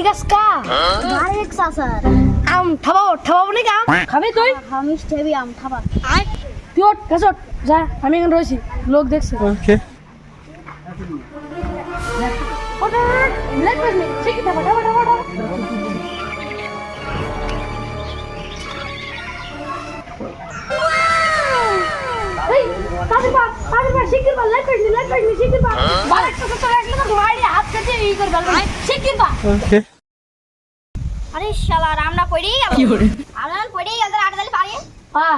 এই গাছ কা আরেক চাচার আম ঠাবাবো ঠাবাবো নাকি আম খাবি তুই আমি স্টেবি আম খাবা তুই ওঠ গাছ ওঠ যা আমি এখানে রয়েছি লোক দেখছে ওকে ওঠ, ওঠ, ওঠ, লেট করিস নি। শিখি ঠাবা, ঠাবা, ঠাবা, ঠাবা। এই, তাড়াতাড়ি পা, তাড়াতাড়ি পা, শিগগির পা, লেট করিস নি, লেট করিস নি, শিগগির পা। বারেক চাচা তোর একলা তো ঘোড়ায় দিয়ে হাত কেটে ই করে ফেলবে। শিগগির পা। ওকে আরে শালা রামনা পড়েই গেল আমরা পড়েই গেল আট দিলে পারি পা।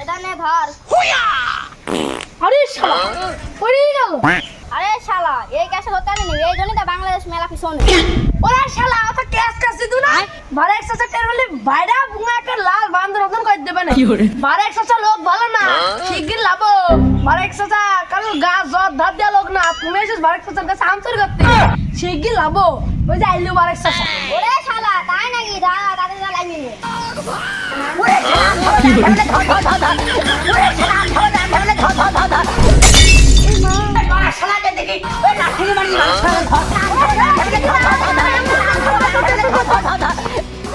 এটা নে ধর। আরে শালা, পড়েই গেল। আরে শালা এই ক্যাশে ধরতে আমি নি? এই জন্যই তো বাংলাদেশ মেলা পিছনে। ওরে শালা, অত ক্যাশ ক্যাশ দিতু না? বারেক চাচা টের পেলে বাইরে বুঙা একটা লাল বান্দর মতন করে দেবে না। বারেক চাচা লোক ভালো না, শিগগির লাবো। বারেক চাচা গা জ্বর ধার দেয়া লোক না, তুমি এসেছিস বারেক চাচার কাছে। শিগগির লাবো। ওই যে আইলো বারেক চাচা। ওরে শালা তাই নাকি তাদের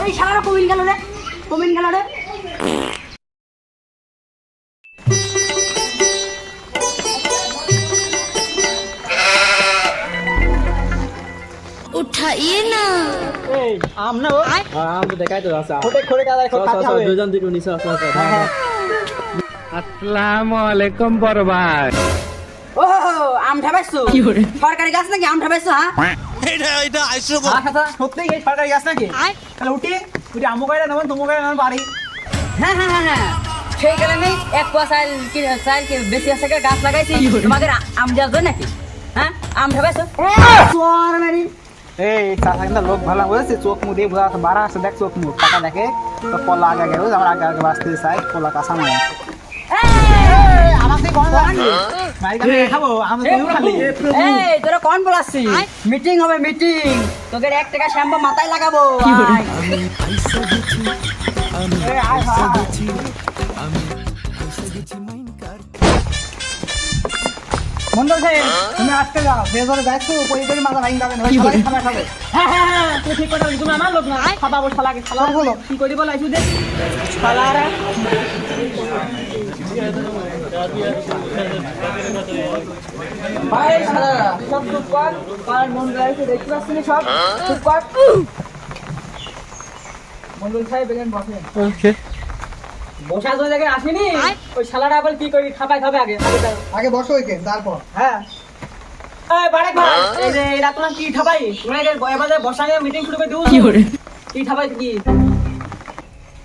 এই শালারা কমিন গেল রে কমিন গেল রে না। ও? আম তো দেখাই তো আছে খোটে খোটে কাদা খো খাতে হবে দুজন দুটো নিছে আছে আছে আসসালামু আলাইকুম বড় ভাই ও আম ঠাবাইছো সরকারি গাছ নাকি আম ঠাবাইছো হ্যাঁ? আচ্ছা সত্যি এই সরকারি গাছ নাকি? তাহলে উঠি উঠি আমু গাইরা নেবেন তুমু গাইরা নেবেন বাড়ি। হ্যাঁ হ্যাঁ হ্যাঁ হ্যাঁ। সেই কারণে এক পোয়া চাইল কি চাইল কি বেশি আছে গাছ লাগাইছি? তোমাদের আম দেওয়ার জন্য নাকি? হ্যাঁ? আম ঠাবাইছো সোয়ার মেরি এই চাচা কিন্তু লোক ভালো বুঝেছি চোখ মুখ দিয়ে বোঝা বাড়া আছে দেখ চোখ মুখ টাকা দেখে। তো পলা আগে আগে বুঝ আমার আগে আগে বাঁচতে চাই পলা কাঁচা বলাচ্ছি মিটিং হবে মিটিং। তোদের এক টাকা শ্যাম্পু মাথায় লাগাবো মন্ডল সাহেব তুমি আজকে যাও। বেজরে যাইছো পরি পরি মাথা ভাঙি যাবে না। সবাই খাবে। হ্যাঁ হ্যাঁ হ্যাঁ তুই ঠিক কথা তুমি আমার লোক না। খাবা বল শালাকে। শালা বলো কি করি বল আইছু দে শালারা ভাই শালারা সব চুপ কর মন দেখতে সব? চুপ কর মন্ডল সাহেব এখানে বসেন। ওকে। বসা তো জায়গায় আসেনি? ওই শালারা আবার কি করি? খাবাই খাবে আগে। আগে বসো ওইকে তারপর। হ্যাঁ। বাড়ে ভাই এই যে এরা তোমার কি ঠাবাই তোমরা এবারে বসা নিয়ে মিটিং শুরু করে দিও কি করে কি ঠাবাই কি?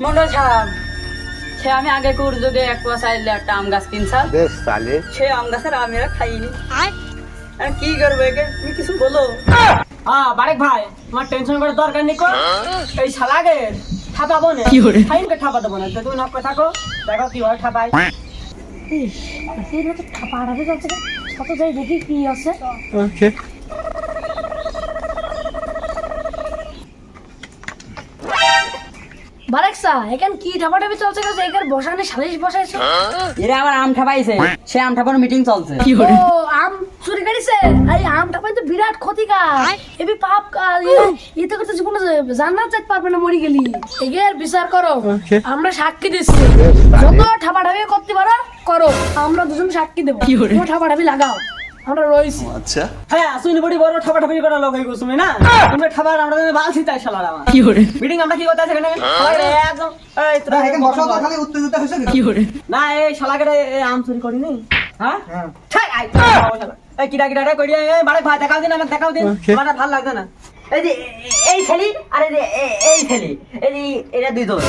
মন্ডল সাহেব সে আমি আগে কুর যদি এক পোয়া চাইলে একটা আম গাছ কিনছাল সে আম গাছের আমি আর খাইনি আর কি করব একে? তুমি কিছু বলো? হ্যাঁ বারেক ভাই তোমার টেনশন করে দরকার নেই এই শালাকে ঠাপাবো না? ফাইনকে ঠাপা দেবো না। তুমি নক থাকো দেখো কি হয় ঠাপাই এই তো ঠাপা হারাতে যাচ্ছে কত যাই দেখি কি আছে। বারেকসা এখানে কি চলছে গেছে এখানে বসানে সালিশ বসাইছে? এরা আবার আম ঠাপাইছে সে আম ঠাপার মিটিং চলছে। ও আম চুরি করেছে? এই আম ঠাপাই তো বিরাট ক্ষতিকার। এবি পাপ কাজ ইতে করতে কোনো জান্নাত যেতে পারবে না মরি গেলি। এগের বিচার করো. আমরা সাক্ষী দিচ্ছি। যত ঠাপাঠাপি করতে পারো করো। আমরা দুজন সাক্ষী দেবো। ঠাপাঠাপি লাগাও। আমরা রয়েছি। হ্যাঁ শুনি বড়ি বড় ঠাপা ঠাপি করা লোক হয়ে তুমি না? তোমরা ঠাপার আমরা বালছি তাই শালার আমার। কি করে মিটিং আমরা কি করতে আছে এখানে? সবাই একদম এই তোরা এখানে বসো তো খালি উত্তেজিত হইছো কি না এই শালাকে এই আম চুরি করিনি। হ্যাঁ? হ্যাঁ। আই এই কিরা কিরা রে করি এই বাড়ি ভাই দেখাও দিন আমাকে দেখাও দিন. আমার ভালো লাগছে না। এই যে এই ছেলি আর এই ছেলি এই এরা দুইজন।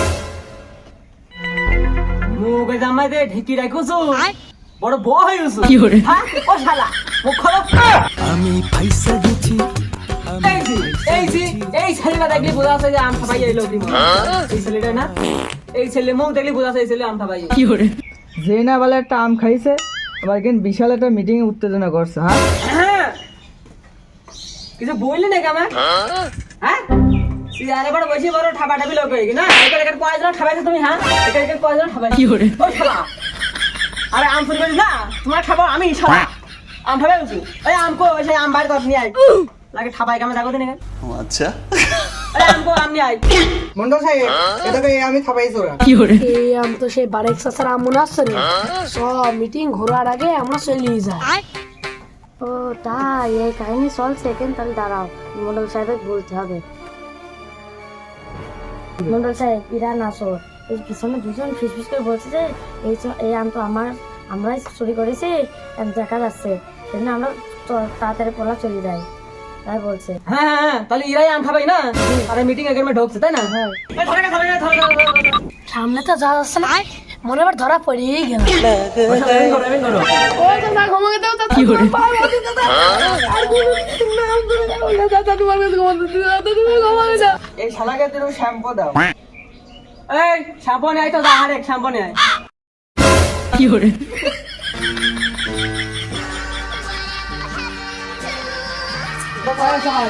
মুখে জামাই দে ঢিকি রাখুছো বড় বউ হয়ে গেছো? কি করে হ্যাঁ? ও শালা খোলো আমি গেছি এই যে, এই যে, এই ছেলেটা দেখলে বোঝা আছে যে আম খাবাই এই লোক এই ছেলেটা না এই ছেলে মুখ দেখলে বোঝা আছে এই ছেলে আম খাবাই যে না বলে একটা আম খাইছে আবার বিশাল একটা মিটিং এ উত্তেজনা করছে হ্যাঁ? হ্যাঁ। কিছু বললি নাকি আমার হ্যাঁ? তুই আরে বড় বসে বড় ঠাবা ঠাবি লোক হয়ে না? এখানে কয়জন ঠাবাইছো তুমি হ্যাঁ? এখানে কয়জন ঠাবাই কি করে ও শালা। আরে আম ফুল না তোমার খাব আমি শালা আম বলছি। এই আম কো সেই আম বাইর কর নিয়ে আয়। লাগে ঠাপাই কামে যাব দিনে। আচ্ছা। আম কো আম নিয়ে আয়। মন্ডল সাহেব এটাকে আমি খাবাইছি ওরা এই আম তো সেই বারেক চাচার আম মনে আসছে না সব মিটিং ঘোরার আগে আমরা যাই। ও তাই এই কাহিনী তাহলে দাঁড়াও। মন্ডল সাহেবের বলতে হবে। মন্ডল সাহেব ইরা নাসো এই পিছনে দুজন ফিসফিস করে বলছে যে এই এই আম তো আমার আমরাই চুরি করেছি দেখা যাচ্ছে সেজন্য আমরা তাড়াতাড়ি পলা চলে যাই তাই বলছে। হ্যাঁ হ্যাঁ, হ্যাঁ তাহলে ইরাই আম খাবাই না? আরে মিটিং এর মধ্যে ঢুকছে তাই না? নে। সামনে তো যাওয়া যাচ্ছে না। মনে আবার ধরা পড়েই গেল। এই শালাকে তুমি শ্যাম্পু দাও। এই শ্যাম্পু নিয়ে আয় তো যা আরেক শ্যাম্পু নিয়ে আয় আমি পারি না আর পারি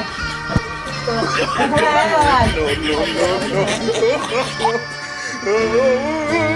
না